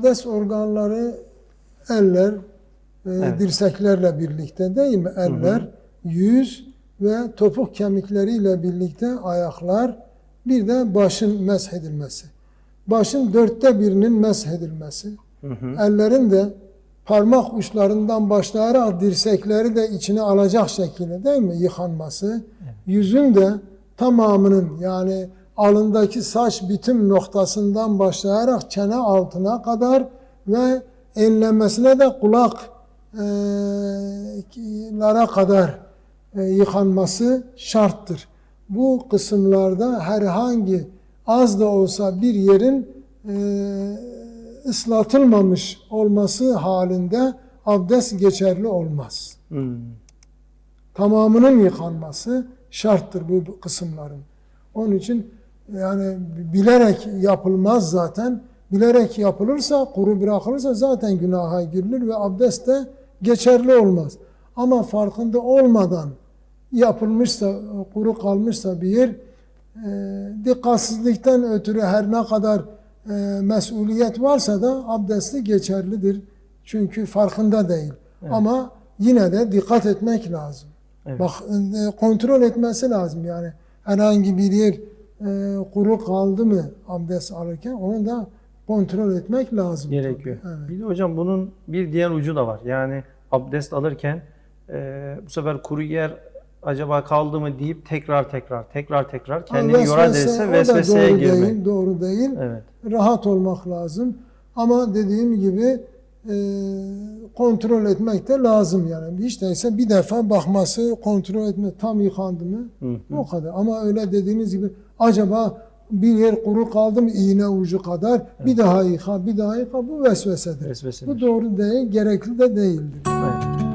Abdest organları eller, e, Evet. dirseklerle birlikte değil mi? Eller, yüz ve topuk kemikleriyle birlikte ayaklar, bir de başın meshedilmesi. Başın dörtte birinin meshedilmesi. Hı hı. Ellerin de parmak uçlarından başlayarak dirsekleri de içine alacak şekilde değil mi yıkanması. Yüzün de tamamının yani alındaki saç bitim noktasından başlayarak çene altına kadar ve enlemesine de kulaklara kadar e, yıkanması şarttır. Bu kısımlarda herhangi az da olsa bir yerin e, ıslatılmamış olması halinde abdest geçerli olmaz. Hmm. Tamamının yıkanması şarttır bu kısımların. Onun için yani bilerek yapılmaz zaten. Bilerek yapılırsa, kuru bırakılırsa zaten günaha girilir ve abdest de geçerli olmaz. Ama farkında olmadan yapılmışsa, kuru kalmışsa bir yer, e, dikkatsizlikten ötürü her ne kadar e, mesuliyet varsa da abdesti geçerlidir. Çünkü farkında değil. Ama yine de dikkat etmek lazım. Evet. Bak e, kontrol etmesi lazım yani. Herhangi bir yer e, kuru kaldı mı abdest alırken onu da kontrol etmek lazım. gerekiyor. tabii. Evet. Bir de hocam bunun bir diğer ucu da var. Yani abdest alırken e, bu sefer kuru yer acaba kaldı mı deyip tekrar tekrar tekrar tekrar kendini Ama yorar da vesveseye doğru girmek. Değil, doğru değil. Evet. Rahat olmak lazım. Ama dediğim gibi kontrol etmek de lazım yani. Hiç değilse bir defa bakması, kontrol etme tam yıkandı mı Hı hı. o kadar. Ama öyle dediğiniz gibi acaba bir yer kuru kaldı mı iğne ucu kadar bir daha yıka, bir daha yıka bu vesvesedir. Vesvesedir. Bu doğru değil, gerekli de değildir. Evet.